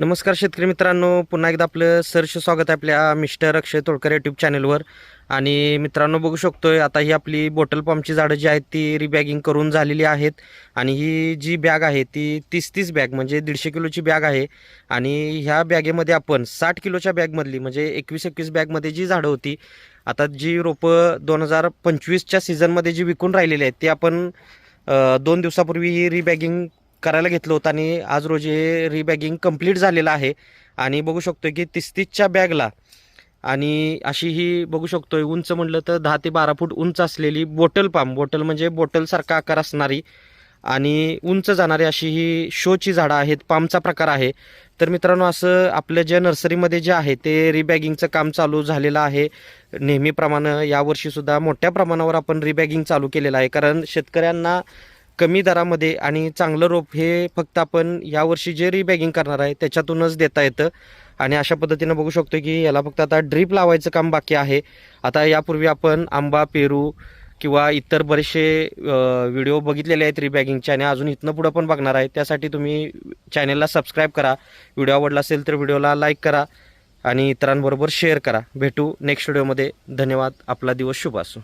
नमस्कार शेतकरी मित्रांनो पुन्हा एकदा आपलं सरस स्वागत आहे आपल्या मिस्टर अक्षय तोडकर यूट्यूब चॅनलवर आणि मित्रांनो बघू शकतोय आता ही आपली बॉटल पंपची झाडं जी आहेत ती रिबॅगिंग करून झालेली आहेत. आणि ही जी बॅग आहे ती तीस तीस बॅग म्हणजे दीडशे किलोची बॅग आहे. आणि ह्या बॅगेमध्ये आपण साठ किलोच्या बॅगमधली म्हणजे एकवीस एकवीस बॅगमध्ये जी झाडं होती आता जी रोपं दोन हजार पंचवीसच्या सीझनमध्ये जी विकून राहिलेली आहेत ती आपण दोन दिवसापूर्वी ही रिबॅगिंग करायला घेतलं होतं आणि आज रोजी हे रिबॅगिंग कंप्लीट झालेलं आहे. आणि बघू शकतो की तिस्तीसच्या बॅगला आणि अशी ही बघू शकतोय उंच म्हटलं तर दहा ते बारा फूट उंच असलेली बोटल पाम. बोटल म्हणजे बोटलसारखा आकार असणारी आणि उंच जाणारी अशी ही शोची झाडं आहेत. पामचा प्रकार आहे. तर मित्रांनो असं आपल्या ज्या नर्सरीमध्ये जे आहे ते रिबॅगिंगचं काम चालू झालेलं आहे. नेहमीप्रमाणे यावर्षीसुद्धा मोठ्या प्रमाणावर आपण रिबॅगिंग चालू केलेलं आहे. कारण शेतकऱ्यांना कमी दरामध्ये आणि चांगलं रोप हे फक्त आपण यावर्षी जे रिबॅगिंग करणार आहे त्याच्यातूनच देता येतं. आणि अशा पद्धतीनं बघू शकतो की याला फक्त आता ड्रीप लावायचं काम बाकी आहे. आता यापूर्वी आपण आंबा पेरू किंवा इतर बरेचसे व्हिडिओ बघितलेले आहेत रिबॅगिंगचे आणि अजून इथनं पुढं पण बघणार आहे. त्यासाठी तुम्ही चॅनलला सबस्क्राईब करा. व्हिडिओ आवडला असेल तर व्हिडिओला लाईक करा आणि इतरांबरोबर शेअर करा. भेटू नेक्स्ट व्हिडिओमध्ये. धन्यवाद. आपला दिवस शुभ असो.